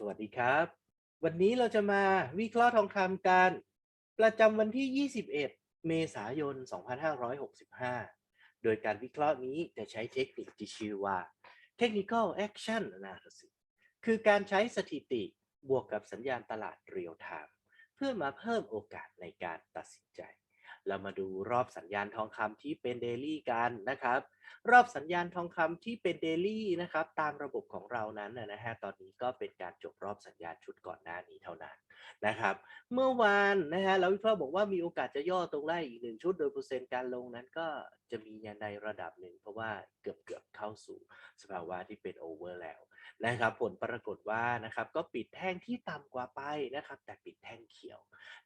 สวัสดีครับ วันนี้เราจะมาวิเคราะห์ทองคำกันประจำวันที่ 21 เมษายน 2565 โดยการวิเคราะห์นี้จะใช้เทคนิคที่ชื่อว่า Technical Action Analysis คือการใช้สถิติบวกกับสัญญาณตลาดเรียลไทม์เพื่อมาเพิ่มโอกาสในการตัดสินใจ เรามาดูรอบสัญญาณทองคำที่เป็นเดลี่กันนะครับ รอบสัญญาณทองคำที่เป็นเดลี่นะครับ ตามระบบของเรานั้นนะฮะตอนนี้ก็เป็นการจบรอบสัญญาณชุดก่อนหน้านี้เท่านั้นนะครับ เมื่อวานนะฮะเราวิเคราะห์บอกว่ามีโอกาสจะย่อตรงไล่อีกหนึ่งชุดโดยเปอร์เซ็นต์การลงนั้นก็จะมีในระดับหนึ่งเพราะว่าเกือบเกือบเข้าสู่สภาวะที่เป็นโอเวอร์แล้ว นะครับ ผลปรากฏว่านะครับก็ปิดแท่งที่ต่ำกว่าไปนะครับ แต่ปิดแท่งเขียว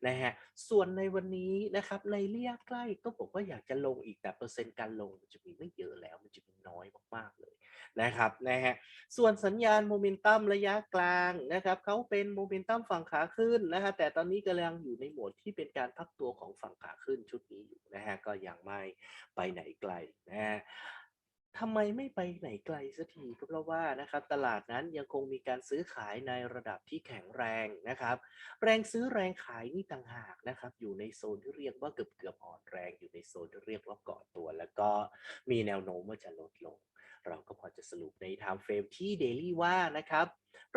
นะฮะส่วนในวันนี้นะครับในระยะใกล้ก็บอกว่าอยากจะลงอีกแต่เปอร์เซ็นต์การลงมันจะมีไม่เยอะแล้วมันจะมีน้อยมากๆเลยนะครับนะฮะส่วนสัญญาณโมเมนตัมระยะกลางนะครับเขาเป็นโมเมนตัมฝั่งขาขึ้นนะฮะแต่ตอนนี้กำลังอยู่ในโหมดที่เป็นการพักตัวของฝั่งขาขึ้นชุดนี้อยู่นะฮะก็ยังไม่ไปไหนไกลนะฮะ ทำไมไม่ไปไหนไกลสักทีก็เพราะว่านะครับตลาดนั้นยังคงมีการซื้อขายในระดับที่แข็งแรงนะครับ แรงซื้อแรงขายนี่ต่างหากนะครับอยู่ในโซนที่เรียกว่าเกือบเกือบอ่อนแรงอยู่ในโซนที่เรียกว่าเกาะตัว แล้วก็มีแนวโน้มว่าจะลดลง เราก็พอจะสรุปใน time frame ที่ daily ว่านะครับ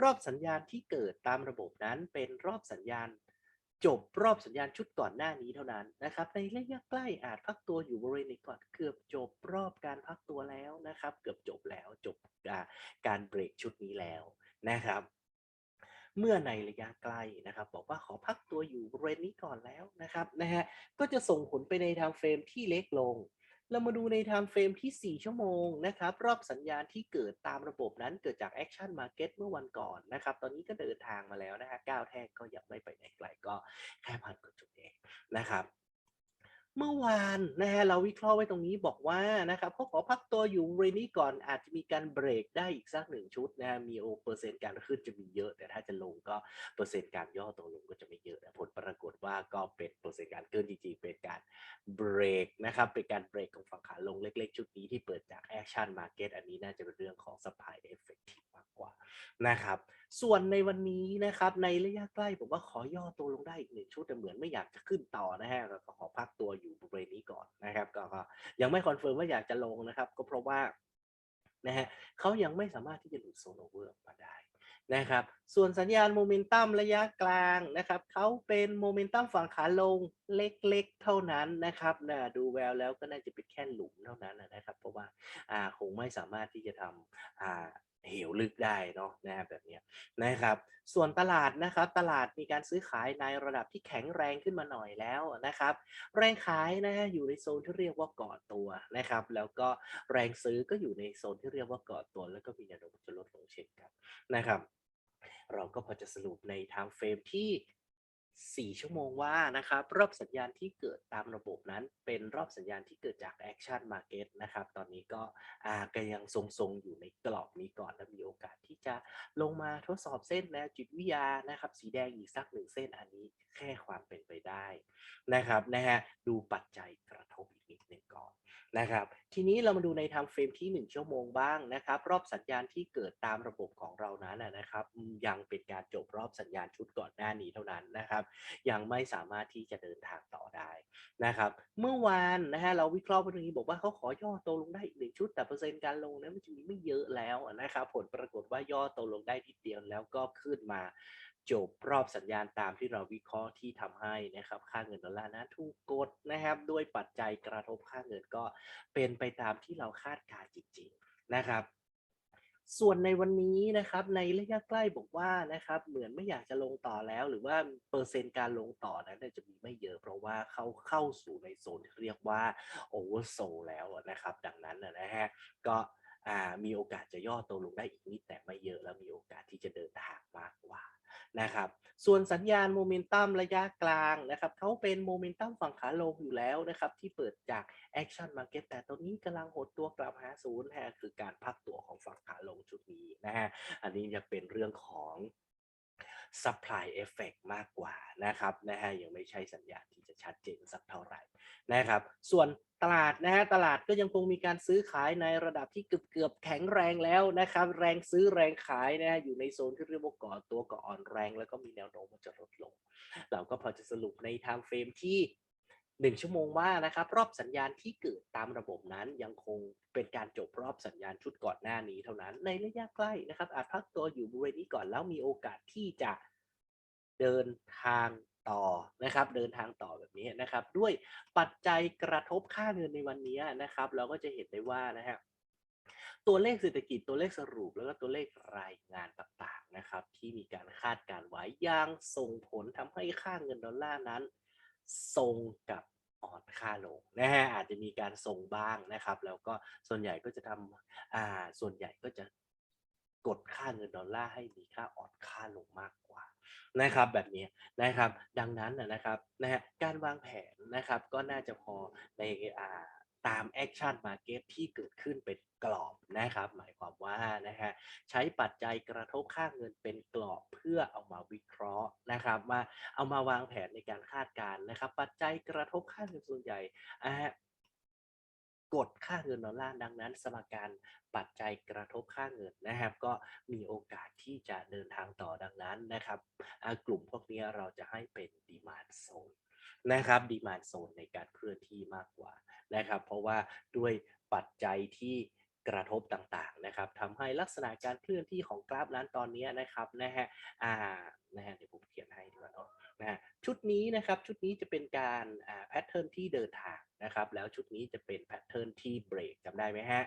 รอบสัญญาณที่เกิดตามระบบนั้นเป็นรอบสัญญาณ จบรอบสัญญาณชุดก่อนหน้านี้เท่านั้นนะครับ ในระยะใกล้อาจพักตัวอยู่บริเวณนี้ก่อนเกือบจบรอบการพักตัวแล้วนะครับ เกือบจบแล้วจบการเบรกชุดนี้แล้วนะครับ เมื่อในระยะใกล้นะครับ บอกว่าขอพักตัวอยู่บริเวณนี้ก่อนแล้วนะครับนะฮะก็จะส่งผลไปในทางเฟรมที่เล็กลง เรามาดูในไทม์เฟรมที่ 4 ชั่วโมงนะครับ รอบสัญญาณที่เกิดตามระบบนั้นเกิดจากแอคชั่นมาเก็ตเมื่อวันก่อนนะครับ ตอนนี้ก็เดินทางมาแล้วนะฮะก้าวแท่งก็ยังไม่ไปไหนไกลก็แค่พันกว่าจุดเองนะครับ เมื่อวานนะฮะเราวิเคราะห์ไว้ตรงนี้บอกว่านะครับเขาขอพักตัวอยู่บริเวณนี้ก่อนอาจจะมีการเบรกได้อีกสักหนึ่งชุดนะฮะมีโอเปอร์เซ็นต์การขึ้นจะมีเยอะ แต่ถ้าจะลงก็เปอร์เซ็นต์การย่อตัวลงก็จะไม่เยอะแต่ผลปรากฏว่าก็เป็นเปอร์เซ็นต์การขึ้นจริงๆเป็นการเบรกนะครับเป็นการเบรกของฝั่งขาลงเล็กๆ ชุดนี้ที่เปิดจาก Action Market อันนี้น่าจะเป็นเรื่องของ Supply Effective มากกว่านะครับ ส่วนในวันนี้นะครับในระยะใกล้ผมว่าขอย่อตัวลงได้อีกหนึ่งชุดแต่เหมือนไม่อยากจะขึ้นต่อนะฮะก็ขอพักตัวอยู่บริเวณนี้ก่อนนะครับก็ยังไม่คอนเฟิร์มว่าอยากจะลงนะครับ ก็เพราะว่านะฮะเขายังไม่สามารถที่จะหลุดโซนโอเวอร์มาได้นะครับ ส่วนสัญญาณโมเมนตัมระยะกลางนะครับเขาเป็นโมเมนตัมฝั่งขาลงเล็กๆเท่านั้นนะครับนะดูแววแล้วก็น่าจะเป็นแค่หลุมเท่านั้นนะครับ เพราะว่าอ่าคงไม่สามารถที่จะทำอ่า เหวลึกได้เนาะนะแบบนี้นะครับ ส่วนตลาดนะครับตลาดมีการซื้อขายในระดับที่แข็งแรงขึ้นมาหน่อยแล้วนะครับ แรงขายนะฮะอยู่ในโซนที่เรียกว่าก่อตัวนะครับ แล้วก็แรงซื้อก็อยู่ในโซนที่เรียกว่าก่อตัว แล้วก็มีแนวโน้มจะลดลงเช่นกันนะครับ เราก็พอจะสรุปในทางเฟรมที่ 4 ชั่วโมงว่านะครับ รอบสัญญาณที่เกิดตามระบบนั้น เป็นรอบสัญญาณที่เกิดจาก Action Market นะครับ ตอนนี้ก็อ่าก็ยังทรงๆ อยู่ในกรอบนี้ก่อน และมีโอกาสที่จะลงมาทดสอบเส้นแนวจิตวิทยานะครับ สีแดงอีกสักหนึ่งเส้นอันนี้แค่ความเป็นไปได้นะครับนะฮะดูปัจจัย นะครับ ทีนี้เรามาดูใน time frame ที่ 1 ชั่วโมงบ้างนะครับ รอบสัญญาณที่เกิดตามระบบของเรานั้นนะครับ ยังเป็นการจบรอบสัญญาณชุดก่อนหน้านี้เท่านั้นนะครับ ยังไม่สามารถที่จะเดินทางต่อได้นะครับ เมื่อวานนะฮะเราวิเคราะห์ไปตรงนี้บอกว่าเขาขอย่อตัวลงได้อีกหนึ่งชุด แต่เปอร์เซ็นต์การลงนั้นมันจะมีไม่เยอะแล้วนะครับ ผลปรากฏว่าย่อตัวลงได้ทีเดียวแล้วก็ขึ้นมา จบรอบสัญญาณตามที่เราวิเคราะห์ที่ทำให้นะครับ ค่าเงินดอลลาร์นั้นถูกกดนะครับ ด้วยปัจจัยกระทบค่าเงินก็เป็นไปตามที่เราคาดการณ์จริง ๆนะครับส่วนในวันนี้นะครับในระยะใกล้บอกว่านะครับเหมือนไม่อยากจะลงต่อแล้ว หรือว่าเปอร์เซ็นต์การลงต่อนั้นจะมีไม่เยอะเพราะว่าเขาเข้าสู่ในโซนที่เรียกว่าโอเวอร์โซแล้วนะครับ ดังนั้นนะฮะก็ มีโอกาสจะย่อตัวลงได้อีกนิดแต่ไม่เยอะแล้วมีโอกาสที่จะเดินทางมากกว่านะครับ ส่วนสัญญาณโมเมนตัมระยะกลางนะครับเขาเป็นโมเมนตัมฝั่งขาลงอยู่แล้วนะครับ ที่เปิดจาก Action Market แต่ตอนนี้กำลังหดตัวกลับหาศูนย์นะฮะคือการพักตัวของฝั่งขาลงชุดนี้นะฮะอันนี้จะเป็นเรื่องของ supply effect มากกว่านะครับนะฮะยังไม่ใช่สัญญาณที่จะชัดเจนสักเท่าไหร่ นะครับ ส่วนตลาดนะฮะตลาดก็ยังคงมีการซื้อขายในระดับที่เกือบเกือบแข็งแรงแล้วนะครับ แรงซื้อแรงขายนะฮะอยู่ในโซนที่เรียกว่าก่อตัวก่ออ่อนแรง แล้วก็มีแนวโน้มว่าจะลดลง เราก็พอจะสรุปใน time frame ที่1ชั่วโมงว่านะครับรอบสัญญาณที่เกิดตามระบบนั้นยังคงเป็นการจบรอบสัญญาณชุดก่อนหน้านี้เท่านั้นในระยะใกล้นะครับอาจพักตัวอยู่บริเวณนี้ก่อนแล้วมีโอกาสที่จะเดินทาง ต่อนะครับเดินทางต่อแบบนี้นะครับ ด้วยปัจจัยกระทบค่าเงินในวันนี้นะครับ เราก็จะเห็นได้ว่านะฮะตัวเลขเศรษฐกิจตัวเลขสรุปแล้วก็ตัวเลขรายงานต่างๆนะครับ ที่มีการคาดการไว้ยังส่งผลทำให้ค่าเงินดอลลาร์นั้นทรงกับอ่อนค่าลงนะฮะอาจจะมีการทรงบ้างนะครับ แล้วก็ส่วนใหญ่ก็จะทำอ่าส่วนใหญ่ก็จะ กดค่าเงินดอลลาร์ให้มีค่าอ่อนค่าลงมากกว่านะครับแบบนี้นะครับดังนั้นนะครับนะฮะการวางแผนนะครับก็น่าจะพอในอ่าตามแอคชั่นมาเก็ตที่เกิดขึ้นเป็นกรอบนะครับ หมายความว่านะฮะใช้ปัจจัยกระทบค่าเงินเป็นกรอบเพื่อเอามาวิเคราะห์นะครับว่าเอามาวางแผนในการคาดการณ์นะครับ ปัจจัยกระทบค่าเงินส่วนใหญ่อ่า กดค่าเงินดอลลาร์ดังนั้น สมการปัจจัยกระทบค่าเงินนะครับ ก็มีโอกาสที่จะเดินทางต่อดังนั้นนะครับกลุ่มพวกนี้เราจะให้เป็นดีมานโซนนะครับดีมานโซนในการเคลื่อนที่มากกว่านะครับ เพราะว่าด้วยปัจจัยที่กระทบต่างๆนะครับทำให้ลักษณะการเคลื่อนที่ของกราฟนั้นตอนนี้นะครับนะฮะอ่านะฮะเดี๋ยวผมเขียนให้ดีกว่าเนาะ นะชุดนี้นะครับชุดนี้จะเป็นการแพทเทิร์นที่เดินทางนะครับแล้วชุดนี้จะเป็นแพทเทิร์นที่เบรกจำได้ไหมฮะ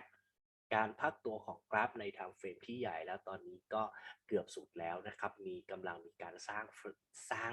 การพักตัวของกราฟในทางเฟรมที่ใหญ่แล้วตอนนี้ก็เกือบสุดแล้วนะครับ มีกำลังมีการสร้างสร้าง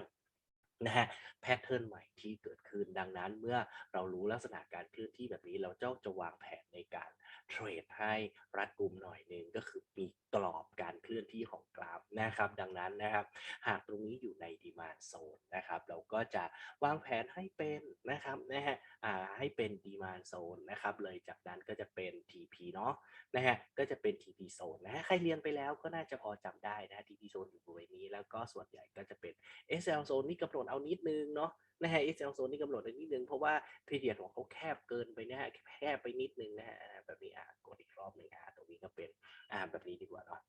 นะฮะแพทเทิร์นใหม่ที่เกิดขึ้นดังนั้นเมื่อเรารู้ลักษณะการเคลื่อนที่แบบนี้เราเจ้าจะวางแผนในการเทรดให้รัดกุมหน่อยหนึ่งก็คือมีกรอบการเคลื่อนที่ของกราฟนะครับ ดังนั้นนะครับ หากตรงนี้อยู่ในดีมานโซนนะครับ เราก็จะวางแผนให้เป็นนะครับนะฮะอ่าให้เป็นดีมานโซนนะครับ เลยจากนั้นก็จะเป็น TP เนาะนะฮะก็จะเป็น TP โซนนะฮะใครเรียนไปแล้วก็น่าจะพอจำได้นะ TP โซนอยู่บริเวณนี้ แล้วก็ส่วนใหญ่ก็จะเป็น SL โซนนี่กำหนดเอานิดนึงเนาะนะฮะ SL โซนนี่กำหนดเอานิดนึง เพราะว่าพีเดียของเขาแคบเกินไปนะฮะแคบไปนิดนึงนะฮะแบบนี้อะกดอีกรอบหนึ่งอะตรงนี้ก็เป็นอ่าแบบนี้ดีกว่าเนาะ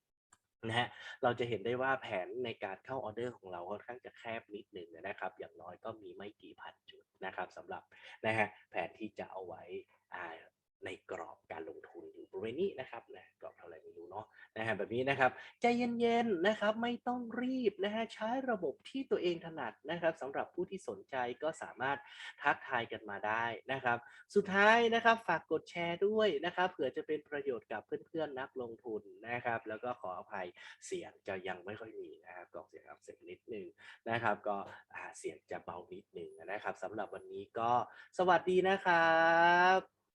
นะฮะเราจะเห็นได้ว่าแผนในการเข้าออเดอร์ของเราค่อนข้างจะแคบนิดหนึ่งนะครับ อย่างน้อยก็มีไม่กี่พันจุดนะครับสำหรับนะฮะแผนที่จะเอาไว้อ่าในกรอบการลงทุนอยู่บริเวณนี้นะครับนะ นะฮะแบบนี้นะครับใจเย็นๆนะครับไม่ต้องรีบนะฮะใช้ระบบที่ตัวเองถนัดนะครับสำหรับผู้ที่สนใจก็สามารถทักทายกันมาได้นะครับ สุดท้ายนะครับฝากกดแชร์ด้วยนะครับเผื่อจะเป็นประโยชน์กับเพื่อนๆนักลงทุนนะครับ แล้วก็ขออภัยเสียงจะยังไม่ค่อยมีนะครับกล่องเสียงอักเสบนิดนึงนะครับ ก็เสียงจะเบานิดนึงนะครับสำหรับวันนี้ก็สวัสดีนะครับ